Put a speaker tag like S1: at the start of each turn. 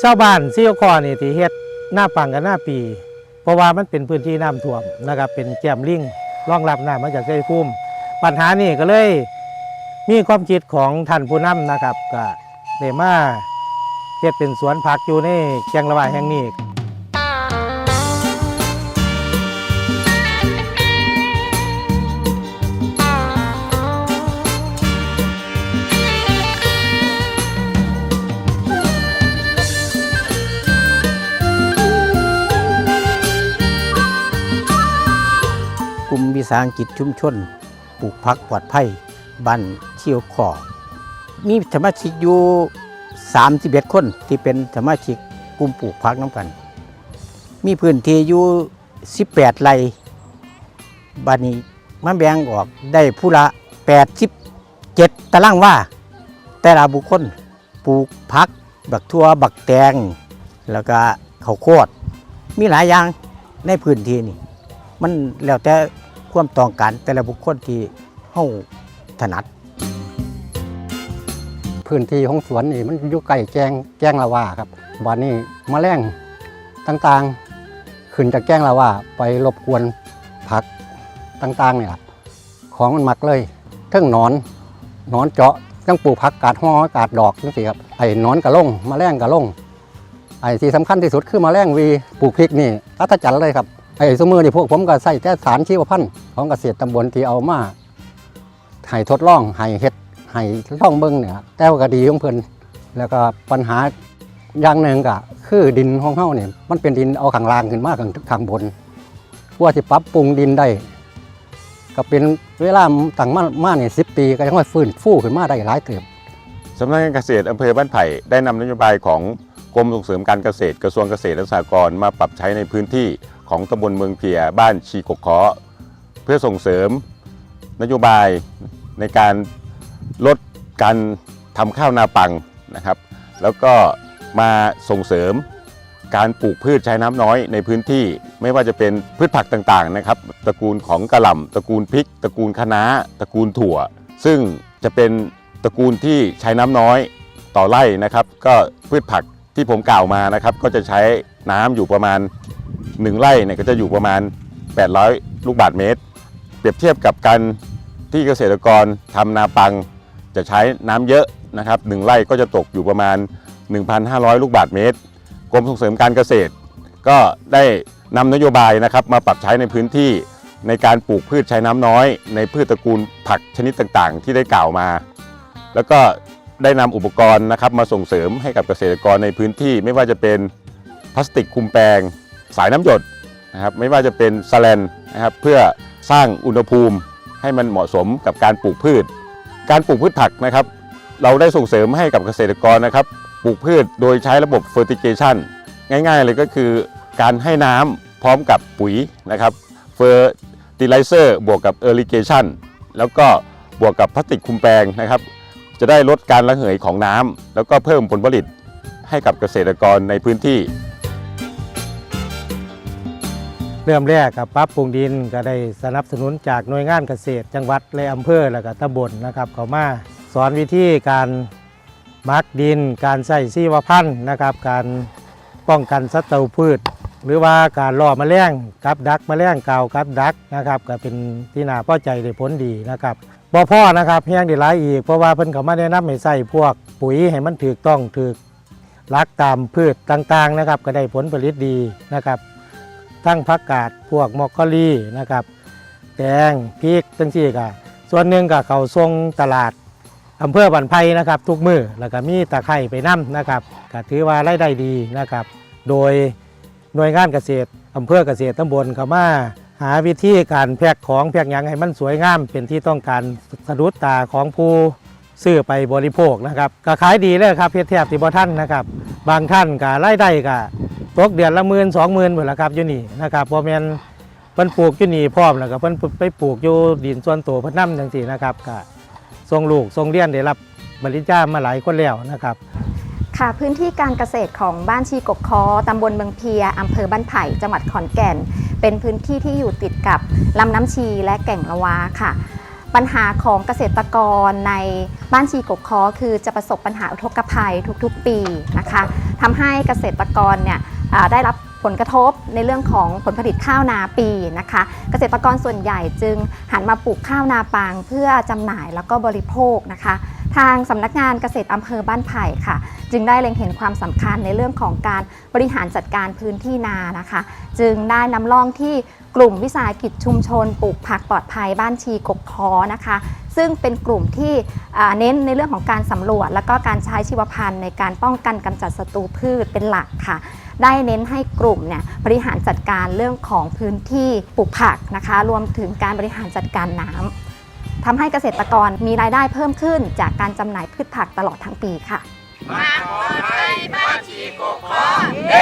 S1: ชาวบ้านซีโอคอนี่ที่เฮ็ดหน้าปังกับหน้าปี เพราะว่ามันเป็นพื้นที่น้ำท่วมนะครับเป็นแก้มลิงรองรับน้ำมาจากชัยภูมิปัญหานี่ก็เลยมีความคิดของท่านผู้นำนะครับก็เดมาเฮ็ดเป็นสวนผักอยู่ในแกงระบายแห่งนี้
S2: วิสาหกิจชุมชนปลูกพักปลอดภัยบ้านเชี่ยวขอมีสมาชิกอยู่31คนที่เป็นสมาชิกกลุ่มปลูกพักน้ำกัน มีพื้นที่อยู่18ไร่บ้านนี้มาแบ่งออกได้ผู้ละ 87 ตารางว่า แต่ละบุคคลปลูกพัก บักทั่วบักแตง แล้วก็ข้าวโพดมีหลายอย่างในพื้นที่นี่ มันแล้วแต่ ความต้องการแต่ละบุคคลที่เฮาถนัด
S3: พื้นที่ของสวนนี่มันอยู่ใกล้แจ้งแจ้งละว่าครับวันนี้มแมลงต่างๆ ขึ้นจากแจ้งละว่า ไปรบกวนผักต่างๆเนี่ยครับของมันมักเลยเทั้งหนอนหนอนเจาะตั้งปลูกผักกาดห่อกาดดอกนั่นสิครับไอ้นอนกระลงมแมลงกระลงไอ้ที่สำคัญที่สุดคือมแมลงวีปลูกพริกนี่อัศจรรย์เลยครับ อ้สมือนี่พวกผมก็ใส่แต่สารชีวพันธุ์ของเกษตรตำบลที่เอามาให้ทดลองให้เฮ็ดให้ล่องเบิ้งเนี่ยแต่ว่าก็ดีของเพิ่นแล้วก็ปัญหาอย่างหนึ่งก็คือดินของเฮาเนี่ยมันเป็นดินเอาข้างล่างขึ้นมาข้างข้างบนเพื่อที่ปรับปรุงดินได้ ก็เป็นเวลาตั้งมามาเนี่ยสิปีก็ยังว่าฟื้นฟูขึ้นมาได้หลายเติบ
S4: สำนักงานเกษตรอำเภอบ้านไผ่ได้นำนโยบายของกรมส่งเสริมการเกษตรกระทรวงเกษตรและสหกรณ์มาปรับใช้ในพื้นที่ ของตำบลเมืองเพียบ้านชีกกเคาะเพื่อส่งเสริมนโยบายในการลดการทำข้าวนาปังนะครับ แล้วก็มาส่งเสริมการปลูกพืชใช้น้ำน้อยในพื้นที่ไม่ว่าจะเป็นพืชผักต่างๆนะครับตระกูลของกระหล่ำตระกูลพริก ตระกูลคะน้าตระกูลถั่ว ซึ่งจะเป็นตระกูลที่ใช้น้ำน้อยต่อไร่นะครับ ก็พืชผักที่ผมกล่าวมานะครับ ก็จะใช้น้ำอยู่ประมาณ 1ไร่เนี่ยก็จะอยู่ประมาณ 800 ลูกบาศก์เมตร เปรียบเทียบกับการที่เกษตรกรทำนาปังจะใช้น้ำเยอะนะครับหนึ่งไร่ก็จะตกอยู่ประมาณ 1,500 ลูกบาศก์เมตร กรมส่งเสริมการเกษตร ก็ได้นำนโยบายนะครับมาปรับใช้ในพื้นที่ในการปลูกพืชใช้น้ำน้อย ในพืชตระกูลผักชนิดต่างๆ ที่ได้กล่าวมา แล้วก็ได้นำอุปกรณ์นะครับมาส่งเสริมให้กับเกษตรกรในพื้นที่ไม่ว่าจะเป็นพลาสติกคุมแปลง สายน้ำหยดนะครับไม่ว่าจะเป็นสแลนนะครับเพื่อสร้างอุณหภูมิให้มันเหมาะสมกับการปลูกพืช การปลูกพืชผักนะครับ เราได้ส่งเสริมให้กับเกษตรกรนะครับ ปลูกพืชโดยใช้ระบบ fertigation ง่ายๆเลยก็คือการให้น้ำพร้อมกับปุ๋ยนะครับ fertilizer บวกกับ irrigation แล้วก็บวกกับพลาสติกคุมแปลงนะครับ จะได้ลดการระเหยของน้ำแล้วก็เพิ่มผลผลิตให้กับเกษตรกรในพื้นที่
S1: เริ่มแรกกับปรับปรุงดินก็ได้สนับสนุนจากหน่วยงานเกษตร จังหวัดและอำเภอและก็ตำบลนะครับเขามาสอนวิธีการมักดิน การใส่ซีวพันธุ์นะครับการป้องกันศัตรูพืช หรือว่าการล่อแมลงกับดักแมลงเก่ากับดักนะครับก็เป็นที่น่าพอใจได้ผลดีนะครับบ่พ่อนะครับแห้งได้หลายอีกเพราะว่าเพิ่นเขามาแนะนำให้ใส่พวกปุ๋ยให้มันถูกต้องถูกรักตามพืชต่างๆนะครับก็ได้ผลผลิตดีนะครับ ทั้งผักกาดพวกมอกโคลีนะครับแตงพริกจังซี่ก็ส่วนหนึ่งก็เขาส่งตลาดอำเภอบันไพนะครับ ทุกมือแล้วก็มีตะไคร่ไปนํนะครับก็ถือว่ารายได้ดีนะครับ โดยหน่วยงานเกษตรอำเภอเกษตรตำบลเขามาหาวิธีการแพกของแพกหยังให้มันสวยงาม เป็นที่ต้องการสะดุดตาของผู้ซื้อไปบริโภคนะครับก็ขายดีเลยครับเพียแทบที่บ่ท่านนะครับ บางท่านก็รายได้ก็ ตกเดือนละหมื่นสองหมื่นหมดแล้วครับอยู่นี่นะครับพอแมนเพิ่นปลูกอยู่นี่พร้อมแล้วก็เพิ่นไปปลูกอยู่ดินส่วนตัวเพิ่นนำจังซี่นะครับก็ส่งลูกส่งเรียนได้รับบริจาคมาหลายคนแล้วนะครับ
S5: ค่ะพื้นที่การเกษตรของบ้านชีกกคอตำบลเมืองเพียอำเภอบ้านไผ่จังหวัดขอนแก่น เป็นพื้นที่ที่อยู่ติดกับลำน้ำชีและแก่งละวาค่ะ ปัญหาของเกษตรกรในบ้านชีกกคอคือจะประสบปัญหาอุทกภัยทุกๆ ปีนะคะทำให้เกษตรกรเนี่ย ได้รับผลกระทบในเรื่องของผลผลิตข้าวนาปีนะคะ เกษตรกรส่วนใหญ่จึงหันมาปลูกข้าวนาปางเพื่อจำหน่ายแล้วก็บริโภคนะคะ ทางสำนักงานเกษตรอำเภอบ้านไผ่ค่ะ จึงได้เล็งเห็นความสำคัญในเรื่องของการบริหารจัดการพื้นที่นานะคะ จึงได้นำร่องที่กลุ่มวิสาหกิจชุมชนปลูกผักปลอดภัยบ้านชีกกคอนะคะ ซึ่งเป็นกลุ่มที่เน้นในเรื่องของการสำรวจ และก็การใช้ชีวพันธุ์ในการป้องกันกำจัดศัตรูพืชเป็นหลักค่ะได้เน้นให้กลุ่มเนี่ยบริหารจัดการเรื่องของพื้นที่ปลูกผักนะคะ รวมถึงการบริหารจัดการน้ำ ทำให้เกษตรกรมีรายได้เพิ่มขึ้น จากการจำหน่ายพืชผักตลอดทั้งปีค่ะ
S6: มาขอให้บ้านชีโกคอเด